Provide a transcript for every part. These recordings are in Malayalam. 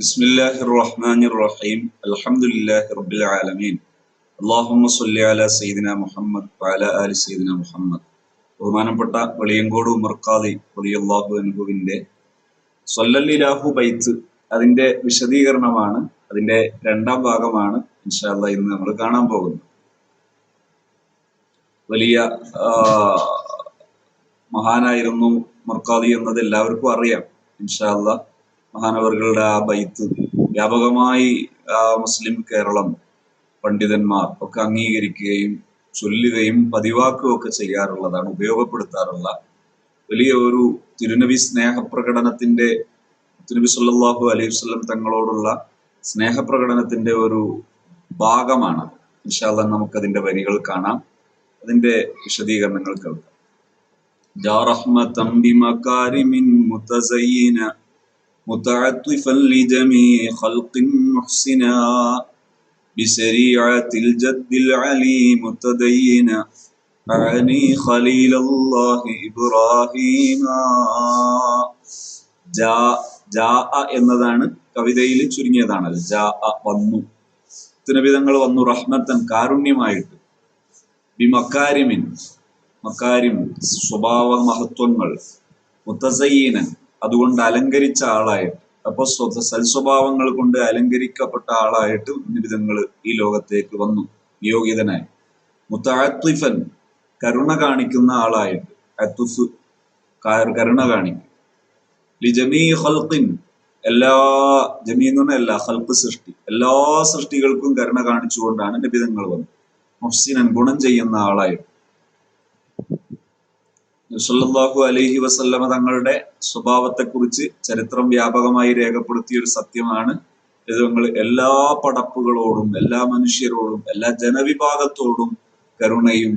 بسم الله الرحمن الرحيم الحمد لله رب العالمين اللهم صل على سيدنا മുഹമ്മദ് وعلى آل سيدنا മുഹമ്മദ് ബഹുമാനപ്പെട്ട വെളിയങ്കോട് ഉമർക്കാദി റളിയല്ലാഹു അൻഹുവിന്റെ സൊല്ലല്ലാഹു ബൈത്ത് അതിന്റെ വിശദീകരണമാണ് അതിന്റെ രണ്ടാം ഭാഗമാണ് ഇൻഷാല്ല ഇന്ന് നമ്മൾ കാണാൻ പോകുന്നത് വലിയ ആ, മഹാനായിരുന്നു മർക്കാദി എന്നത് എല്ലാവർക്കും അറിയാം ഇൻഷാല്ല മഹാനവറുകളുടെ ആ ബൈത്ത് വ്യാപകമായി മുസ്ലിം കേരളം പണ്ഡിതന്മാർ ഒക്കെ അംഗീകരിക്കുകയും ചൊല്ലുകയും പതിവാക്കുകയും ഒക്കെ ചെയ്യാറുള്ളതാണ് ഉപയോഗപ്പെടുത്താറുള്ള വലിയ ഒരു തിരുനബി സ്നേഹപ്രകടനത്തിന്റെ തിരുനബി സല്ലാഹു അലൈഹി വസ്ലം തങ്ങളോടുള്ള സ്നേഹപ്രകടനത്തിന്റെ ഒരു ഭാഗമാണ്. ഇൻഷാല്ല നമുക്കതിന്റെ വരികൾ കാണാം. അതിന്റെ വിശദീകരണങ്ങൾ കേൾക്കാം. ജാ മുതസയ്യിന متعطفا لجميع خلق محسنا بسريعة الجد العلي متدينا أعني خليل الله إبراهيم ജാ ജാ എന്നതാണ് കവിതയിൽ ചുരുങ്ങിയതാണല്ലോ ജാ വന്നു തിനവിധങ്ങൾ വന്നു റഹ്മത്തൻ കാരുണ്യമായിട്ട് ബിമക്കാരിമിൻ മക്കാരിം സ്വഭാവ മഹത്വങ്ങൾ മുത്തസയ്യീനൻ അതുകൊണ്ട് അലങ്കരിച്ച ആളായിട്ട്. അപ്പൊ സ്വ- സൽസ്വഭാവങ്ങൾ കൊണ്ട് അലങ്കരിക്കപ്പെട്ട ആളായിട്ട് നിബിധങ്ങൾ ഈ ലോകത്തേക്ക് വന്നു. നിയോഗിതനായി. മുത്താത്തിഫൻ കരുണ കാണിക്കുന്ന ആളായിട്ട്. അത്തുഫ് കരുണ കാണിക്കും. ലിജമീ ഹൽക്കിൻ എല്ലാ പറഞ്ഞാൽ എല്ലാ ഹൽക്ക് സൃഷ്ടി. എല്ലാ സൃഷ്ടികൾക്കും കരുണ കാണിച്ചുകൊണ്ടാണ് നിബിധങ്ങൾ വന്നത്. മുഹ്സിനൻ ഗുണം ചെയ്യുന്ന ആളായിട്ട്. സല്ലല്ലാഹു അലൈഹി വസല്ലമ തങ്ങളുടെ സ്വഭാവത്തെക്കുറിച്ച് ചരിത്രം വ്യാപകമായി രേഖപ്പെടുത്തിയ ഒരു സത്യമാണ്. നിങ്ങൾ എല്ലാ പടപ്പുകളോടും എല്ലാ മനുഷ്യരോടും എല്ലാ ജനവിഭാഗത്തോടും കരുണയും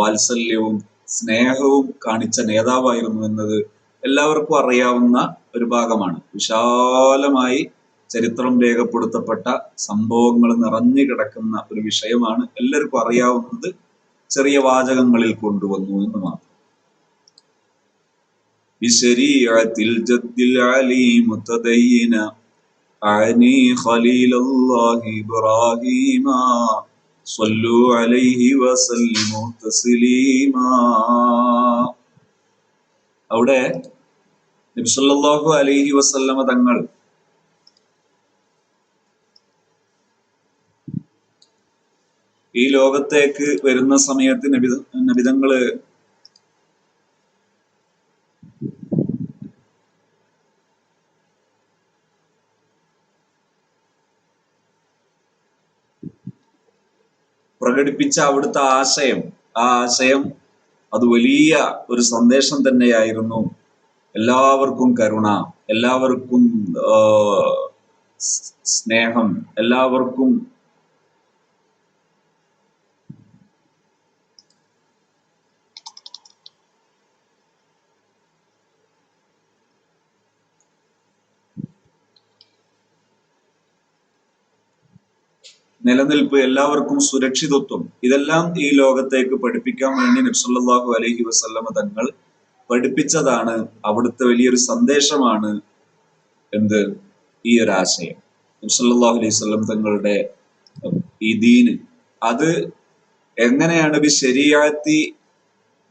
വാത്സല്യവും സ്നേഹവും കാണിച്ച നേതാവായിരുന്നു എന്നത് എല്ലാവർക്കും അറിയാവുന്ന ഒരു ഭാഗമാണ്. വിശാലമായി ചരിത്രം രേഖപ്പെടുത്തപ്പെട്ട സംഭവങ്ങൾ നിറഞ്ഞു കിടക്കുന്ന ഒരു വിഷയമാണ് എല്ലാവർക്കും അറിയാവുന്നത്. ചെറിയ വാചകങ്ങളിൽ കൊണ്ടുവന്നു എന്ന് മാത്രം. بشريعة الجد العلي متدينا أعني خليل الله إبراهيم صلوا عليه وسلموا تسليما അവിടെ നബി സല്ലല്ലാഹു അലൈഹി വസല്ലമ തങ്ങൾ ഈ ലോകത്തേക്ക് വരുന്ന സമയത്ത് നബി നബിതങ്ങള് പ്രകടിപ്പിച്ച അവിടുത്തെ ആശയം ആ ആശയം അത് വലിയ ഒരു സന്ദേശം തന്നെയായിരുന്നു. എല്ലാവർക്കും കരുണ എല്ലാവർക്കും സ്നേഹം എല്ലാവർക്കും നിലനിൽപ്പ് എല്ലാവർക്കും സുരക്ഷിതത്വം. ഇതെല്ലാം ഈ ലോകത്തേക്ക് പഠിപ്പിക്കാൻ വേണ്ടി നബ്സല്ലാഹു അലഹി വസല്ലമ തങ്ങൾ പഠിപ്പിച്ചതാണ് അവിടുത്തെ വലിയൊരു സന്ദേശമാണ് എന്ത്? ഈ ഒരു ആശയം. നബ്സല്ലാഹു അലൈഹി വസല്ലം തങ്ങളുടെ ഈ ദീന്. അത് എങ്ങനെയാണ് ബി ശരിയാത്തി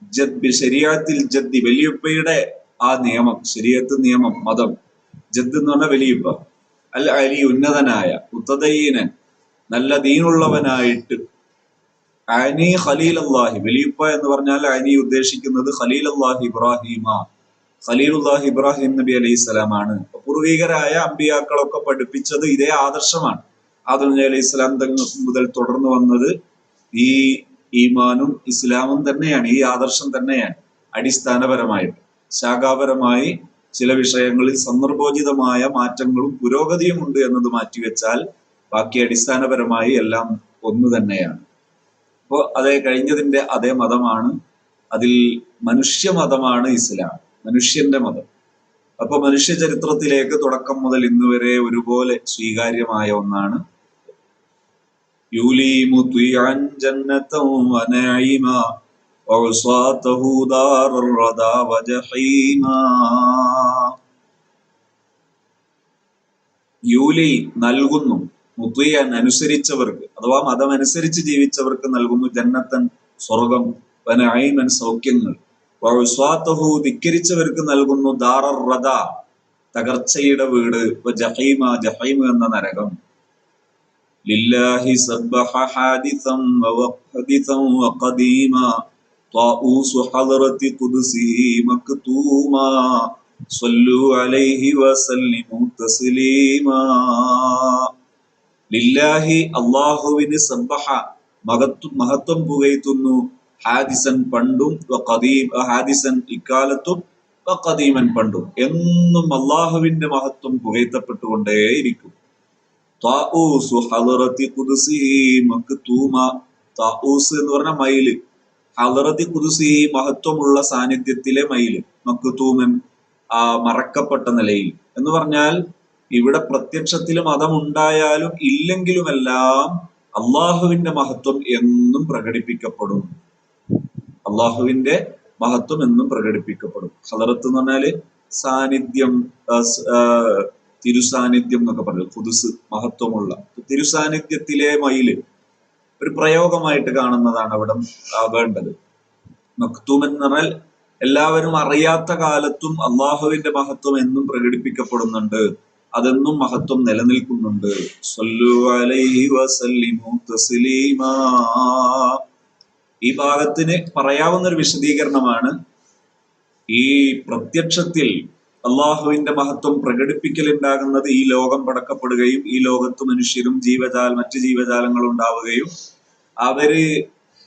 ജദ് ബി ശരിയാത്തിൽ ജദ്ദി വലിയപ്പയുടെ ആ നിയമം ശരിയത്ത് നിയമം മതം. ജദ് എന്ന് പറഞ്ഞ വലിയപ്പ. അൽ അലി ഉന്നതനായ ഉത്തദയ്യനൻ നല്ല ദീനുള്ളവനായിട്ട്. അനി ഖലീൽ അള്ളാഹി വലിയപ്പ എന്ന് പറഞ്ഞാൽ അനി ഉദ്ദേശിക്കുന്നത് ഖലീൽ അള്ളാഹി ഇബ്രാഹിമ. ഖലീലുല്ലാഹി ഇബ്രാഹിം നബി അലൈഹി സ്വലാമാണ്. പൂർവികരായ അമ്പിയാക്കളൊക്കെ പഠിപ്പിച്ചത് ഇതേ ആദർശമാണ്. ആദം നബി അലൈഹി സ്വലാം മുതൽ തുടർന്നു വന്നത് ഈ ഈമാനും ഇസ്ലാമും തന്നെയാണ് ഈ ആദർശം തന്നെയാണ്. അടിസ്ഥാനപരമായിട്ട് ശാഖാപരമായി ചില വിഷയങ്ങളിൽ സന്ദർഭോചിതമായ മാറ്റങ്ങളും പുരോഗതിയും ഉണ്ട് എന്നത് മാറ്റിവെച്ചാൽ ബാക്കി അടിസ്ഥാനപരമായി എല്ലാം ഒന്ന് തന്നെയാണ് അപ്പോൾ അതേ കഴിഞ്ഞതിന്റെ അതേ മതമാണ് അതിൽ മനുഷ്യ മതമാണ് ഇസ്ലാം മനുഷ്യന്റെ മതം അപ്പൊ മനുഷ്യ ചരിത്രത്തിലേക്ക് തുടക്കം മുതൽ ഇന്ന് വരെ ഒരുപോലെ സ്വീകാര്യമായ ഒന്നാണ് يليم طيعا جنة ونعيما وعصاته دار الردى وجحيما യൂലി നൽകുന്നു മുത്തിയൻ അനുസരിച്ചവർക്ക് അഥവാ മതം അനുസരിച്ച് ജീവിച്ചവർക്ക് നൽകുന്നു ജന്നത്തൻ സ്വർഗം വനഐമൻ സൗഖ്യങ്ങൾ വസ്വാത്തഹു ധിക്കരിച്ചവർക്ക് നൽകുന്നു ദാററദ തകർച്ചയുടെ വീട് ജഹീമ ജഹീം എന്ന നരകം ലില്ലാഹി സബ്ബഹ ഹാദിസം വവഖദിസം വഖദീമാ طاؤوس حضرة قدسه مكتوما صلوا عليه وسلموا تسليما ലില്ലാഹി അള്ളാഹുവിന് സബ്ബഹ മഹത്വം മഹത്വം പുകയത്തുന്നു ഹാദിസൻ പണ്ടും ഹാദിസൻ ഇക്കാലത്തും ഖദീമൻ പണ്ടും. എന്നും അള്ളാഹുവിന്റെ മഹത്വം പുകയത്തപ്പെട്ടുകൊണ്ടേയിരിക്കും എന്ന് പറഞ്ഞ മയിൽ. ഹലറത്തി ഖുദ്സി മഹത്വമുള്ള സാന്നിധ്യത്തിലെ മയിൽ മക്തൂമൻ മറക്കപ്പെട്ട നിലയിൽ. എന്ന് പറഞ്ഞാൽ ഇവിടെ പ്രത്യക്ഷത്തിൽ മതമുണ്ടായാലും ഇല്ലെങ്കിലുമെല്ലാം അള്ളാഹുവിന്റെ മഹത്വം എന്നും പ്രകടിപ്പിക്കപ്പെടും. അള്ളാഹുവിന്റെ മഹത്വം എന്നും പ്രകടിപ്പിക്കപ്പെടും. ഹലറത്ത് എന്ന് പറഞ്ഞാൽ സാന്നിധ്യം തിരുസാന്നിധ്യം എന്നൊക്കെ പറയും. പുതുസ് മഹത്വമുള്ള. തിരുസാന്നിധ്യത്തിലെ മയിൽ ഒരു പ്രയോഗമായിട്ട് കാണുന്നതാണ് അവിടെ വേണ്ടത് മക്തൂം എന്ന് പറഞ്ഞാൽ എല്ലാവരും അറിയാത്ത കാലത്തും അള്ളാഹുവിന്റെ മഹത്വം എന്നും പ്രകടിപ്പിക്കപ്പെടുന്നുണ്ട്. അതെന്നും മഹത്വം നിലനിൽക്കുന്നുണ്ട്. ഈ ഭാഗത്തിന് പറയാവുന്ന ഒരു വിശദീകരണമാണ്. ഈ പ്രത്യക്ഷത്തിൽ അള്ളാഹുവിന്റെ മഹത്വം പ്രകടിപ്പിക്കലുണ്ടാകുന്നത് ഈ ലോകം പടക്കപ്പെടുകയും ഈ ലോകത്ത് മനുഷ്യരും ജീവജാല മറ്റു ജീവജാലങ്ങളും ഉണ്ടാവുകയും അവർ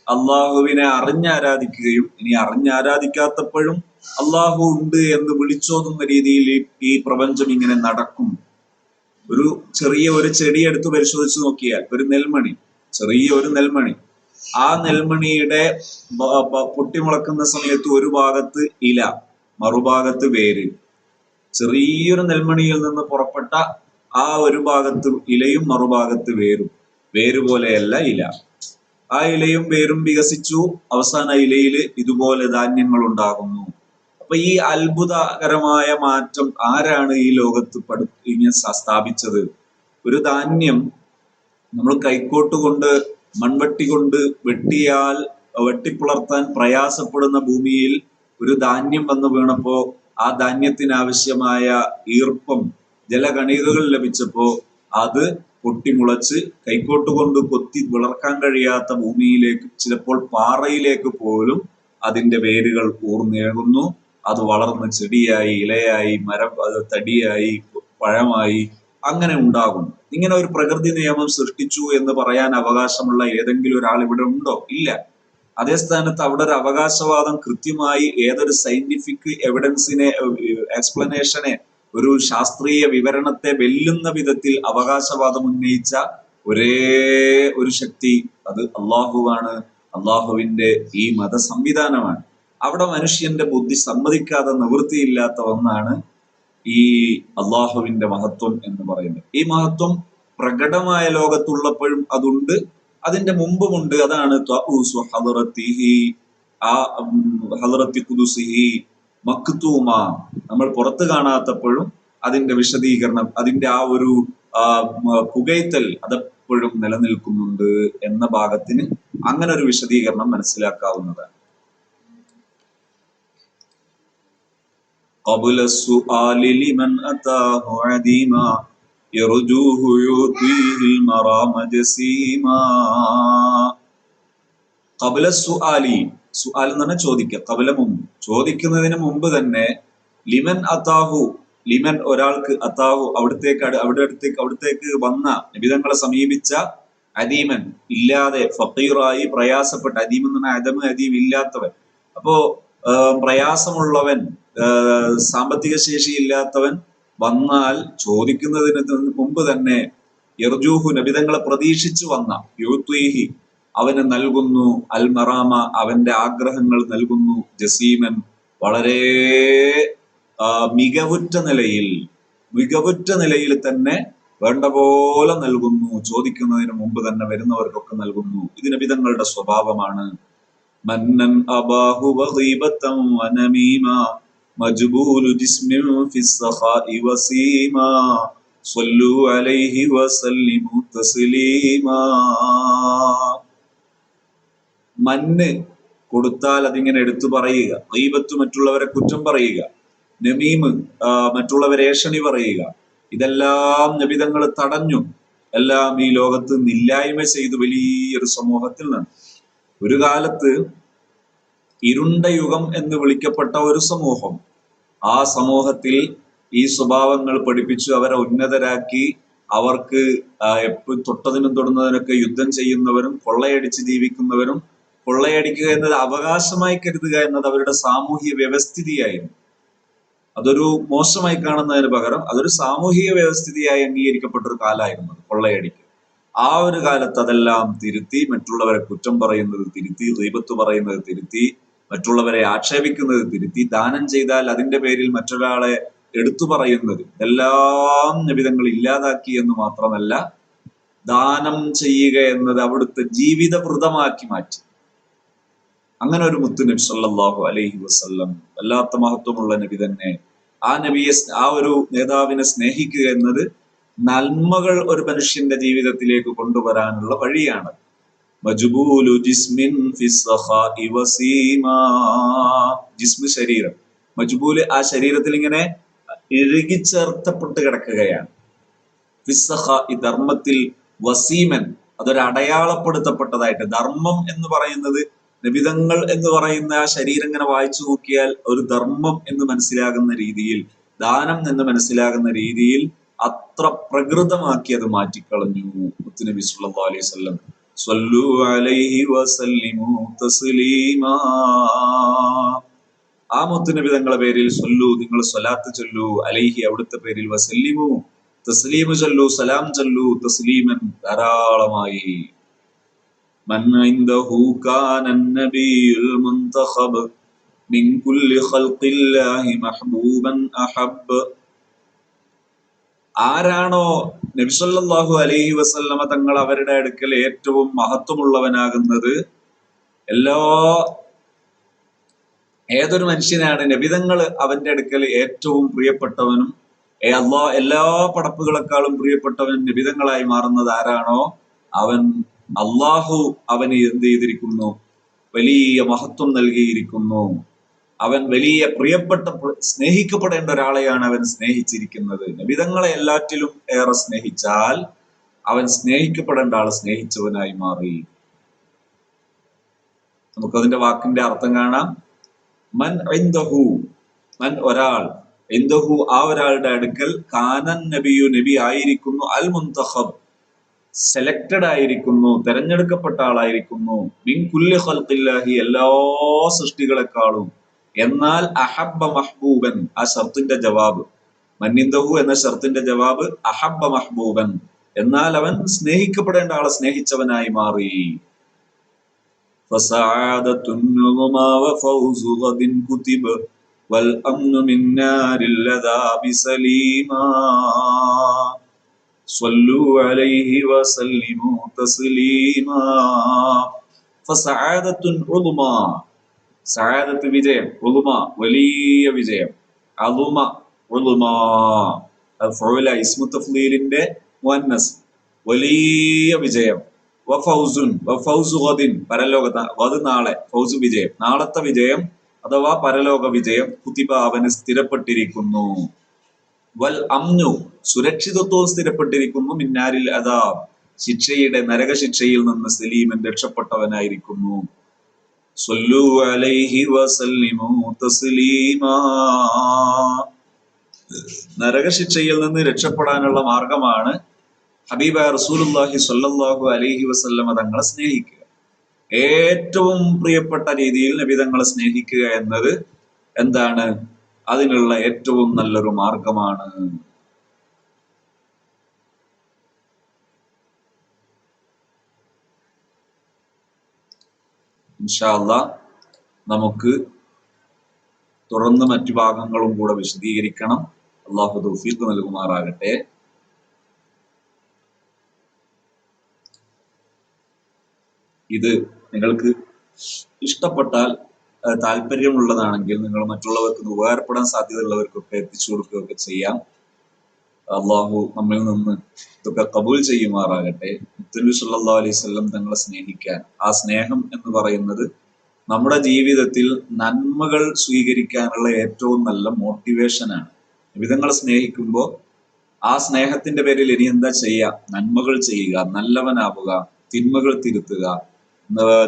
അള്ളാഹുവിനെ അറിഞ്ഞാരാധിക്കുകയും ഇനി അറിഞ്ഞാരാധിക്കാത്തപ്പോഴും അള്ളാഹു ഉണ്ട് എന്ന് വിളിച്ചോതുന്ന രീതിയിൽ ഈ പ്രപഞ്ചം ഇങ്ങനെ നടക്കും. ഒരു ചെറിയ ഒരു ചെടി എടുത്ത് പരിശോധിച്ച് നോക്കിയാൽ ഒരു നെൽമണി ചെറിയ ഒരു നെൽമണി. ആ നെൽമണിയുടെ പൊട്ടിമുളക്കുന്ന സമയത്ത് ഒരു ഭാഗത്ത് ഇല മറുഭാഗത്ത് വേര്. ചെറിയൊരു നെൽമണിയിൽ നിന്ന് പുറപ്പെട്ട ആ ഒരു ഭാഗത്ത് ഇലയും മറുഭാഗത്ത് വേരും. വേര് പോലെയല്ല ഇല. ആ ഇലയും വേരും വികസിച്ചു. അവസാന ഇലയിൽ ഇതുപോലെ ധാന്യങ്ങൾ ഉണ്ടാകുന്നു. അപ്പൊ ഈ അത്ഭുതകരമായ മാറ്റം ആരാണ് ഈ ലോകത്ത് പഠി ഇങ്ങനെ സ്ഥാപിച്ചത്? ഒരു ധാന്യം നമ്മൾ കൈക്കോട്ട് കൊണ്ട് മൺവെട്ടി കൊണ്ട് വെട്ടിയാൽ വെട്ടിപ്പുളർത്താൻ പ്രയാസപ്പെടുന്ന ഭൂമിയിൽ ഒരു ധാന്യം വന്ന് വീണപ്പോ ആ ധാന്യത്തിനാവശ്യമായ ഈർപ്പം ജലകണികകൾ ലഭിച്ചപ്പോ അത് പൊട്ടിമുളച്ച് കൈക്കോട്ട് കൊണ്ട് കൊത്തി വിളർക്കാൻ കഴിയാത്ത ഭൂമിയിലേക്ക് ചിലപ്പോൾ പാറയിലേക്ക് പോലും അതിന്റെ വേരുകൾ ഊർന്നേകുന്നു അത് വളർന്ന് ചെടിയായി ഇലയായി മരം അത് തടിയായി പഴമായി അങ്ങനെ ഉണ്ടാകും ഇങ്ങനെ ഒരു പ്രകൃതി നിയമം സൃഷ്ടിച്ചു എന്ന് പറയാൻ അവകാശമുള്ള ഏതെങ്കിലും ഒരാൾ ഇവിടെ ഉണ്ടോ? ഇല്ല. അതേ സ്ഥാനത്ത് അവിടെ ഒരു അവകാശവാദം കൃത്യമായി ഏതൊരു സയന്റിഫിക് എവിഡൻസിനെ എക്സ്പ്ലനേഷനെ ഒരു ശാസ്ത്രീയ വിവരണത്തെ വെല്ലുന്ന വിധത്തിൽ അവകാശവാദം ഉന്നയിച്ച ഒരേ ഒരു ശക്തി അത് അള്ളാഹുവാണ്. അള്ളാഹുവിന്റെ ഈ മത സംവിധാനമാണ് അവിടെ മനുഷ്യന്റെ ബുദ്ധി സമ്മതിക്കാതെ നിവൃത്തിയില്ലാത്ത ഒന്നാണ് ഈ അള്ളാഹുവിന്റെ മഹത്വം എന്ന് പറയുന്നത്. ഈ മഹത്വം പ്രകടമായ ലോകത്തുള്ളപ്പോഴും അതുണ്ട്. അതിന്റെ മുമ്പുമുണ്ട്. അതാണ് നമ്മൾ പുറത്ത് കാണാത്തപ്പോഴും അതിന്റെ വിശദീകരണം അതിന്റെ ആ ഒരു പുകയ്ത്തൽ അതെപ്പോഴും നിലനിൽക്കുന്നുണ്ട് എന്ന ഭാഗത്തിന് അങ്ങനെ ഒരു വിശദീകരണം മനസ്സിലാക്കാവുന്നതാണ്. قبل السؤال لمن أتاه عديما يرجوه يعطيه المرام جسيما قبل السؤال സുആൽ എന്ന് പറഞ്ഞാൽ ചോദിക്കുക കബല മുമ്പ് ചോദിക്കുന്നതിന് മുമ്പ് തന്നെ ലിമൻ അതാഹു ലിമൻ ഒരാൾക്ക് അതാഹു അവിടത്തേക്ക് അവിടെ അടുത്തേക്ക് അവിടത്തേക്ക് വന്ന നിബിതങ്ങളെ സമീപിച്ച അദീമൻ ഇല്ലാതെ ഫക്കീറായി പ്രയാസപ്പെട്ട അദീം എന്ന് പറഞ്ഞാൽ അദമ് അദീം ഇല്ലാത്തവൻ അപ്പോ പ്രയാസമുള്ളവൻ സാമ്പത്തിക ശേഷി ഇല്ലാത്തവൻ വന്നാൽ ചോദിക്കുന്നതിന് മുമ്പ് തന്നെ യർജൂഹു നബിതങ്ങളെ പ്രതീക്ഷിച്ചു വന്ന യൂത്വീഹി അവന് നൽകുന്നു അൽമറാമ അവന്റെ ആഗ്രഹങ്ങൾ നൽകുന്നു ജസീമൻ വളരെ മികവുറ്റ നിലയിൽ മികവുറ്റ നിലയിൽ തന്നെ വേണ്ട പോലെ നൽകുന്നു ചോദിക്കുന്നതിന് മുമ്പ് തന്നെ വരുന്നവർക്കൊക്കെ നൽകുന്നു. ഇത് നബിതങ്ങളുടെ സ്വഭാവമാണ്. മന്നൻ അബാഹു മജ്ബൂലു في السخاء വസീമാ സ്വല്ലു അലൈഹി وسلموا تسليما. കൊടുത്താൽ അതിങ്ങനെ എടുത്തു പറയുക. ദൈവത്ത് മറ്റുള്ളവരെ കുറ്റം പറയുക. നമീമ് മറ്റുള്ളവരെ ഏഷണി പറയുക. ഇതെല്ലാം നബിതങ്ങൾ തടഞ്ഞു. എല്ലാം ഈ ലോകത്ത് നില്ലായ്മ ചെയ്തു വലിയൊരു സമൂഹത്തിൽ നിന്ന്. ഒരു കാലത്ത് ഇരുണ്ട യുഗം എന്ന് വിളിക്കപ്പെട്ട ഒരു സമൂഹം ആ സമൂഹത്തിൽ ഈ സ്വഭാവങ്ങൾ പഠിപ്പിച്ചു അവരെ ഉന്നതരാക്കി അവർക്ക് എപ്പോഴും തൊട്ടതിനും തൊടുന്നതിനൊക്കെ യുദ്ധം ചെയ്യുന്നവരും കൊള്ളയടിച്ച് ജീവിക്കുന്നവരും കൊള്ളയടിക്കുക എന്നത് അവകാശമായി കരുതുക എന്നത് അവരുടെ സാമൂഹിക വ്യവസ്ഥിതിയായിരുന്നു. അതൊരു മോശമായി കാണുന്നതിന് പകരം അതൊരു സാമൂഹിക വ്യവസ്ഥിതിയായി അംഗീകരിക്കപ്പെട്ട ഒരു കാലമായിരുന്നു കൊള്ളയടിക്ക് കൊള്ളയടിക്കുക ആ ഒരു കാലത്ത് അതെല്ലാം തിരുത്തി മറ്റുള്ളവരെ കുറ്റം പറയുന്നത് തിരുത്തി ദൈവത്ത് പറയുന്നത് തിരുത്തി മറ്റുള്ളവരെ ആക്ഷേപിക്കുന്നത് തിരുത്തി ദാനം ചെയ്താൽ അതിന്റെ പേരിൽ മറ്റൊരാളെ എടുത്തു പറയുന്നത്. എല്ലാം നിബിധങ്ങൾ ഇല്ലാതാക്കി എന്ന് മാത്രമല്ല ദാനം ചെയ്യുക എന്നത് അവിടുത്തെ ജീവിതവൃതമാക്കി മാറ്റി. അങ്ങനെ ഒരു മുത്തു നബി സല്ലാഹു അലൈഹി വസ്ല്ലം വല്ലാത്ത മഹത്വമുള്ള നബി തന്നെ ആ നബിയെ ആ ഒരു നേതാവിനെ സ്നേഹിക്കുക എന്നത് നന്മകൾ ഒരു മനുഷ്യന്റെ ജീവിതത്തിലേക്ക് കൊണ്ടുവരാനുള്ള വഴിയാണ്. മജ്ബൂലു ജിസ്മിൻ ജിസ്മ ശരീരം. മജ്ബൂൽ ആ ശരീരത്തിൽ ഇങ്ങനെ ഇഴുകിച്ചേർത്തപ്പെട്ട് കിടക്കുകയാണ്. ഫിസ്സഹ ഈ ധർമ്മത്തിൽ വസീമൻ അതൊരു അടയാളപ്പെടുത്തപ്പെട്ടതായിട്ട് ധർമ്മം എന്ന് പറയുന്നത് നിബിതങ്ങൾ എന്ന് പറയുന്ന ആ ശരീരം ഇങ്ങനെ വായിച്ചു നോക്കിയാൽ ഒരു ധർമ്മം എന്ന് മനസ്സിലാകുന്ന രീതിയിൽ ദാനം എന്ന് മനസ്സിലാകുന്ന രീതിയിൽ അത്ര പ്രകൃതമാക്കി അത് മാറ്റിക്കളഞ്ഞു. മുത്തുനബി സല്ലല്ലാഹു അലൈഹി വസല്ലം. സ്വല്ലു അലൈഹി വസല്ലിമു തസ്ലീമാ ആ മുത്തുനബി തങ്ങളെ പേരിൽ സ്വല്ലു നിങ്ങൾ സ്വലാത്ത് ചൊല്ലു അലൈഹി അവിടുത്തെ പേരിൽ വസല്ലിമു തസ്ലീമു ചൊല്ലു സലാം ചൊല്ലു തസ്ലീമൻ ധാരാളമായി من عنده كان النبي المنتخب من كل خلق الله محبوبا أحب ആരാണോ നബിസല്ലാഹു അലൈഹി വസല്ലമ തങ്ങൾ അവരുടെ അടുക്കൽ ഏറ്റവും മഹത്വമുള്ളവനാകുന്നത്? എല്ലാ ഏതൊരു മനുഷ്യനാണ് നബിതങ്ങൾ അവന്റെ അടുക്കൽ ഏറ്റവും പ്രിയപ്പെട്ടവനും അള്ളാ എല്ലാ പടപ്പുകളെക്കാളും പ്രിയപ്പെട്ടവൻ നബിതങ്ങളായി മാറുന്നത് ആരാണോ? അവൻ അള്ളാഹു അവന് എന്ത് ചെയ്തിരിക്കുന്നു? വലിയ മഹത്വം നൽകിയിരിക്കുന്നു. അവൻ വലിയ പ്രിയപ്പെട്ട സ്നേഹിക്കപ്പെടേണ്ട ഒരാളെയാണ് അവൻ സ്നേഹിച്ചിരിക്കുന്നത്. നബിതങ്ങളെ എല്ലാറ്റിലും ഏറെ സ്നേഹിച്ചാൽ അവൻ സ്നേഹിക്കപ്പെടേണ്ട ആൾ സ്നേഹിച്ചവനായി മാറി. നമുക്കതിന്റെ വാക്കിന്റെ അർത്ഥം കാണാം. മൻ ഇൻദഹു മൻ ഒരാൾ. ഇൻദഹു ആ ഒരാളുടെ അടുക്കൽ കാനൻ നബിയു നബി ആയിരിക്കുന്നു. അൽ മുന്തഖബ് സെലക്റ്റഡ് ആയിരിക്കുന്നു തെരഞ്ഞെടുക്കപ്പെട്ട ആളായിരിക്കുന്നു. മിൻ കുല്ലി എല്ലാ സൃഷ്ടികളെക്കാളും. എന്നാൽ അഹബ്ബ മഹ്ബൂബൻ ആ ഷർത്തിന്റെ ജവാബ്. മന്നിന്ദഹു എന്ന ഷർത്തിന്റെ ജവാബ് അഹബ്ബ മഹ്ബൂബൻ. എന്നാൽ അവൻ സ്നേഹിക്കപ്പെടേണ്ട ആളെ സ്നേഹിച്ചവനായി മാറി. ഫസാദത്തുൻ സഹാദത്ത് വിജയം ഉളുമ വലിയ വിജയം. അലുമ ഉളുമ. ഫൗല ഇസ്മു തഫ്ലീലിന്റെ മുഅന്നസ് വലിയ വിജയം. വഫൗസുൻ വഫൗസു ഗദിൻ പരലോക ഗദ് നാളെ ഫൗസു വിജയം. നാളത്തെ വിജയം അഥവാ പരലോക വിജയം കുതിബ അവന് സ്ഥിരപ്പെട്ടിരിക്കുന്നു. വൽ അമ്നു സുരക്ഷിതത്വവും സ്ഥിരപ്പെട്ടിരിക്കുന്നു. മിന്നാരിൽ അതാ ശിക്ഷയുടെ നരകശിക്ഷയിൽ നിന്ന് സലീമൻ രക്ഷപ്പെട്ടവനായിരിക്കുന്നു. സ്വല്ലു അലൈഹി وسلموا തസ്ലീമാ നരകശിക്ഷയിൽ നിന്ന് രക്ഷപ്പെടാനുള്ള മാർഗമാണ് ഹബീബ റസൂലുള്ളാഹി സ്വല്ലല്ലാഹു അലൈഹി വസല്ലമ തങ്ങളെ സ്നേഹിക്കുക. ഏറ്റവും പ്രിയപ്പെട്ട രീതിയിൽ നബി തങ്ങളെ സ്നേഹിക്കുക എന്നത് എന്താണ്? അതിനുള്ള ഏറ്റവും നല്ലൊരു മാർഗമാണ്. ഇൻഷാല്ല നമുക്ക് തുടർന്ന് മറ്റു ഭാഗങ്ങളും കൂടെ വിശദീകരിക്കണം. അള്ളാഹു തൗഫീഖ് നൽകുമാറാകട്ടെ. ഇത് നിങ്ങൾക്ക് ഇഷ്ടപ്പെട്ടാൽ താല്പര്യമുള്ളതാണെങ്കിൽ നിങ്ങൾ മറ്റുള്ളവർക്ക് ഉപകാരപ്പെടാൻ സാധ്യതയുള്ളവർക്കൊക്കെ എത്തിച്ചു കൊടുക്കുകയൊക്കെ ചെയ്യാം. അള്ളാഹു നമ്മിൽ നിന്ന് ഇതൊക്കെ കബൂൽ ചെയ്യുമാറാകട്ടെ. മുത്തനബി സല്ലാ അലൈഹി തങ്ങളെ സ്നേഹിക്കാൻ. ആ സ്നേഹം എന്ന് പറയുന്നത് നമ്മുടെ ജീവിതത്തിൽ നന്മകൾ സ്വീകരിക്കാനുള്ള ഏറ്റവും നല്ല മോട്ടിവേഷനാണ് വിധങ്ങളെ സ്നേഹിക്കുമ്പോൾ ആ സ്നേഹത്തിന്റെ പേരിൽ ഇനി എന്താ ചെയ്യുക നന്മകൾ ചെയ്യുക നല്ലവനാവുക തിന്മകൾ തിരുത്തുക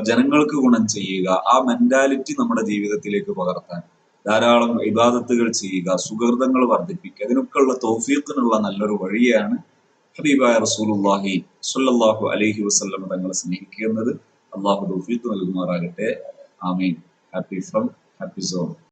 ജനങ്ങൾക്ക് ഗുണം ചെയ്യുക. ആ മെന്റാലിറ്റി നമ്മുടെ ജീവിതത്തിലേക്ക് പകർത്താൻ. ധാരാളം ഇബാദത്തുകൾ ചെയ്യുക സുഹൃതങ്ങൾ വർദ്ധിപ്പിക്കുക അതിനൊക്കെയുള്ള തൗഫീഖിനുള്ള നല്ലൊരു വഴിയാണ് ഹബീബായ റസൂലുല്ലാഹി സ്വല്ലല്ലാഹു അലൈഹി വസല്ലം തങ്ങളെ സ്നേഹിക്കുന്നത്. അള്ളാഹു തൗഫീഖ് നൽകുമാറാകട്ടെ. ആമീൻ. Happy from happy zone